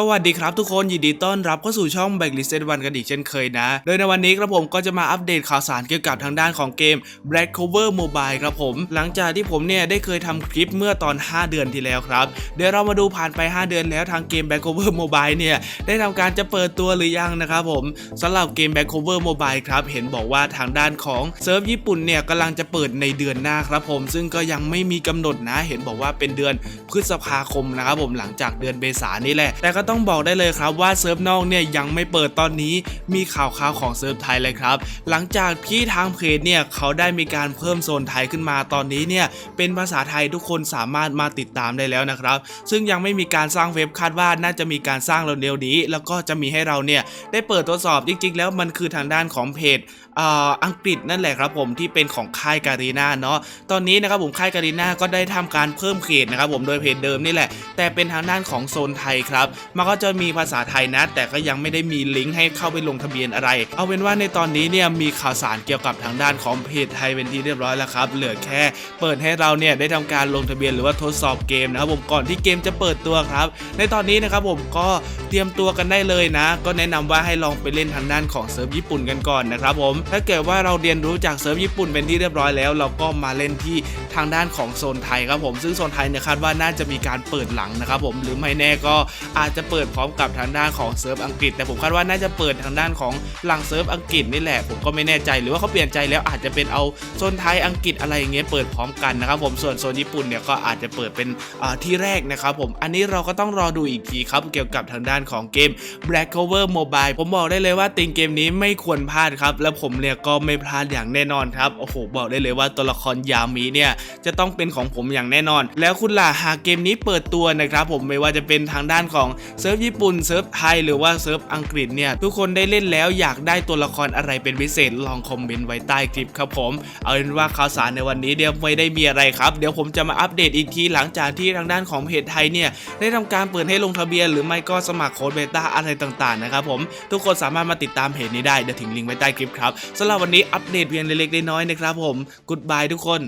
สวัสดีครับทุกคนยินดีต้อนรับเข้าสู่ช่องแบกลิสเซนวันกันอีกเช่นเคยนะ โดยในวันนี้ครับผมก็จะมาอัปเดตข่าวสารเกี่ยวกับทางด้านของเกม Black Cover Mobile ครับผม หลังจากที่ผมเนี่ยได้เคยทำคลิปเมื่อตอน 5 เดือนที่แล้วครับ เดี๋ยวเรามาดูผ่านไป 5 เดือนแล้วทางเกม Black Cover Mobile เนี่ยได้ทำการจะเปิดตัวหรือยังนะครับผมสำหรับเกม Black Cover Mobile ครับเห็นบอกว่าทางด้านของเซิร์ฟญี่ปุ่นเนี่ยกำลังจะเปิดในเดือนหน้าครับผม ซึ่งก็ยังไม่มีกำหนดนะ เห็นบอกว่าเป็นเดือนพฤษภาคมนะครับผมหลังจากเดือนเมษานี่แหละแต่ก็ต้องบอกได้เลยครับว่าเซิร์ฟนอกเนี่ยยังไม่เปิดตอนนี้มีข่าวข่าวของเซิร์ฟไทยเลยครับ หลังจากที่ทางเพจเนี่ยเขาได้มีการเพิ่มโซนไทยขึ้นมาตอนนี้เนี่ยเป็นภาษาไทยทุกคนสามารถมาติดตามได้แล้วนะครับ ซึ่งยังไม่มีการสร้างเว็บคาดว่าน่าจะมีการสร้างเร็วๆนี้ แล้วก็จะมีให้เราเนี่ยได้เปิดทดสอบจริงๆ แล้วมันคือทางด้านของเพจอังกฤษนั่นแหละครับผมที่เป็นของค่ายการีนาเนาะตอนนี้นะครับผมค่ายการีนาก็ได้ทำการเพิ่มเขตนะครับผมโดยเพจเดิมนี่แหละ แต่เป็นทางด้านของโซนไทยครับมันก็จะมีภาษาไทยนะ แต่ก็ยังไม่ได้มีลิงก์ให้เข้าไปลงทะเบียนอะไร เอาเป็นว่าในตอนนี้เนี่ยมีข่าวสารเกี่ยวกับทางด้านของเพจไทยเป็นที่เรียบร้อยแล้วครับเหลือแค่เปิดให้เราเนี่ยได้ทำการลงทะเบียนหรือว่าทดสอบเกมนะครับผมก่อนที่เกมจะเปิดตัวครับ ในตอนนี้นะครับผมก็เตรียมตัวกันได้เลยนะ ก็แนะนำว่าให้ลองไปเล่นทางด้านของเซิร์ฟญี่ปุ่นกันก่อนนะครับผมถ้าเกิดว่าเราเรียนรู้จากเซิร์ฟญี่ปุ่นเป็นที่เรียบร้อยแล้ว เราก็มาเล่นที่ทางด้านของโซนไทยครับผมซึ่งโซนไทยเนี่ยคาดว่าน่าจะมีการเปิดหลังนะครับผมหรือไม่แน่ก็อาจจะเปิดพร้อมกับทางด้านของเซิร์ฟอังกฤษ แต่ผมคาดว่าน่าจะเปิดทางด้านของหลังเซิร์ฟอังกฤษนี่แหละผมก็ไม่แน่ใจหรือว่าเขาเปลี่ยนใจแล้วอาจจะเป็นเอาโซนไทยอังกฤษอะไรอย่างเงี้ยเปิดพร้อมกันนะครับผมส่วนโซนญี่ปุ่นเนี่ยก็อาจจะเปิดเป็นที่แรกนะครับผมอันนี้เราก็ต้องรอดูอีกทีครับเกี่ยวกับทางด้านของเกม Black Cover Mobile ผมบอกได้เลยว่าติงเกมนี้ไม่ควรพลาดครับ แล้วผมเนี่ยก็ไม่พลาดอย่างแน่นอนครับโอ้โหบอกได้เลยว่าตัวละครยามีเนี่ยจะต้องเป็นของผมอย่างแน่นอน แล้วคุณล่ะหากเกมนี้เปิดตัวนะครับผมไม่ว่าจะเป็นทางด้านของเซิร์ฟญี่ปุ่นเซิร์ฟไทยหรือว่าเซิร์ฟอังกฤษเนี่ยทุกคนได้เล่นแล้วอยากได้ตัวละครอะไรเป็นพิเศษลองคอมเมนต์ไว้ใต้คลิปครับผม เอาเป็นว่าข่าวสารในวันนี้เดี๋ยวไม่ได้มีอะไรครับ เดี๋ยวผมจะมาอัปเดตอีกทีหลังจากที่ทางด้านของเพจไทยเนี่ยได้ทำการเปิดให้ลงทะเบียน หรือไม่ก็สมัครโค้ดเบต้าอะไรต่างๆนะครับผมทุกคนสามารถมาติดตามเพจนี้ได้เดี๋ยวทิ้งลิงก์ไว้ใต้คลิปครับสำหรับวันนี้อัปเดตเพียงเล็กๆน้อยๆนะครับผมกูดบายทุกคน